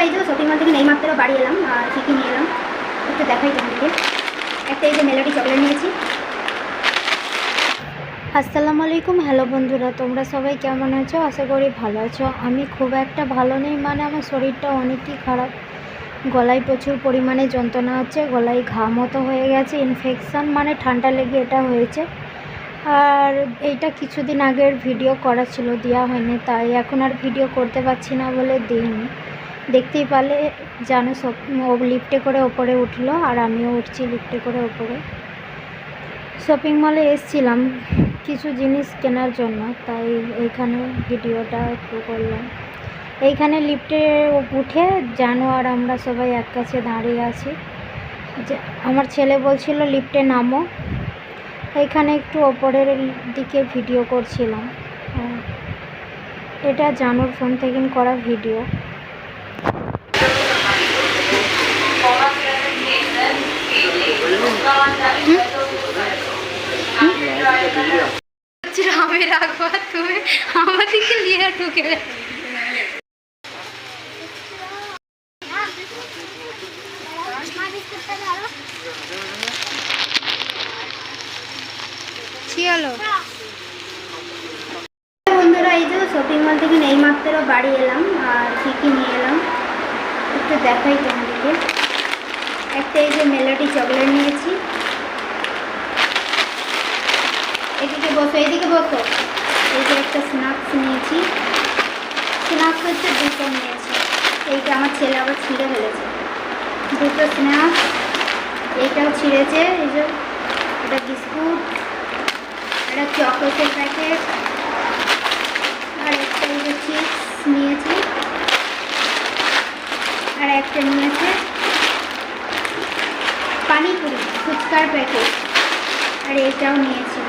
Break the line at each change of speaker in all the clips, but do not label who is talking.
বন্ধুরা এই যে শপিং মল থেকে এইমাত্র বাড়ি এলাম, আর কী কী নিয়ে এলাম, একটু দেখাই তোমাদেরকে। একটা এই যে মেলোডি চকলেট নিয়েছি।
আসসালামু আলাইকুম, হ্যালো বন্ধুরা, তোমরা সবাই কেমন আছো? আশা করি ভালো আছো। আমি খুব একটা ভালো নেই মানে আমার শরীরটা অনেকই খারাপ। গলায় প্রচুর পরিমাণে যন্ত্রণা হচ্ছে, গলায় ঘা মতো হয়ে গেছে ইনফেকশান মানে ঠান্ডা লেগে এটা হয়েছে। আর এইটা কিছুদিন আগের ভিডিও করা ছিল দেওয়া হয়নি, তাই এখন আর ভিডিও করতে পারছি না বলে দিইনি। দেখতেই পারলে জানো সব, ও লিফটে করে ওপরে উঠল আর আমিও উঠছি লিফটে করে ওপরে। শপিং মলে এসছিলাম কিছু জিনিস কেনার জন্য, তাই এইখানে ভিডিওটা একটু করলাম। এইখানে লিফটে উঠে জানো আর আমরা সবাই এক কাছে দাঁড়িয়ে আছি। আমার ছেলে বলছিল লিফটে নামো। এইখানে একটু ওপরের দিকে ভিডিও করছিলাম। এটা জানোর ফোন থেকে করা ভিডিও আমি রাখব তুমি আমাদেরকে নিয়ে ঢুকে
বন্ধুরা, এই যে শপিং মল থেকে এইমাত্র বাড়ি এলাম, আর কী নিয়ে এলাম, একটু দেখাই তোমাদেরকে। একটা এই যে মেলোডি চকলেট নিয়েছি। বসো এদিকে বসো। এই যে একটা স্ন্যাক্স নিয়েছি। স্ন্যাক্স হচ্ছে দুটো নিয়েছি। এইটা আমার ছেলে আবার ছিঁড়ে ফেলেছে। দুটো স্ন্যাক্স এইটাও ছিঁড়েছে, এই যে এটা বিস্কুট একটা চকলেটের প্যাকেট আর একটা এই যে চিপস নিয়েছি। আর একটা নিয়েছে পানিপুরি, ফুচকার প্যাকেট আর এটাও নিয়েছি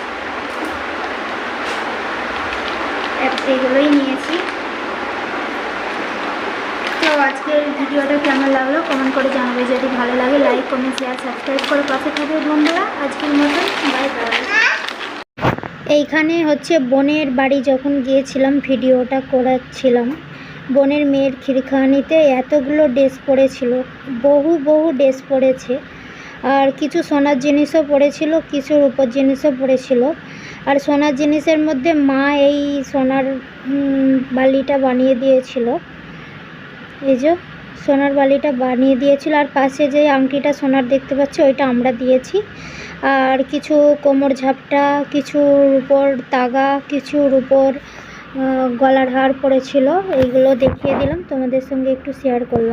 এক- এগুলোই নিয়েছি। তো আজকের ভিডিওটা কেমন লাগল কমেন্ট করে জানাবে। যদি ভালো লাগে লাইক কমেন্ট শেয়ার সাবস্ক্রাইব করে পাশে থাকবে বন্ধুরা। আজকের মতন বাই বাই
এইখানে হচ্ছে বোনের বাড়ি যখন গিয়েছিলাম, ভিডিওটা করাচ্ছিলাম। বোনের মেয়ের খিরখানিতে এতগুলো ড্রেস পড়েছিল, বহু বহু ড্রেস পড়েছে। আর কিছু সোনার জিনিসও পড়েছিল কিছু রূপোর জিনিসও পড়েছিল। আর সোনার জিনিসের মধ্যে মা এই সোনার বালিটা বানিয়ে দিয়েছিল। এই যে সোনার বালিটা বানিয়ে দিয়েছিল, আর পাশে যে আংটিটা সোনার দেখতে পাচ্ছি, ওইটা আমরা দিয়েছি। আর কিছু কোমর ঝাপটা কিছু রূপোর তাগা কিছু রূপোর গলার হার পড়েছিল, এইগুলো দেখিয়ে দিলাম। তোমাদের সঙ্গে একটু শেয়ার করলাম।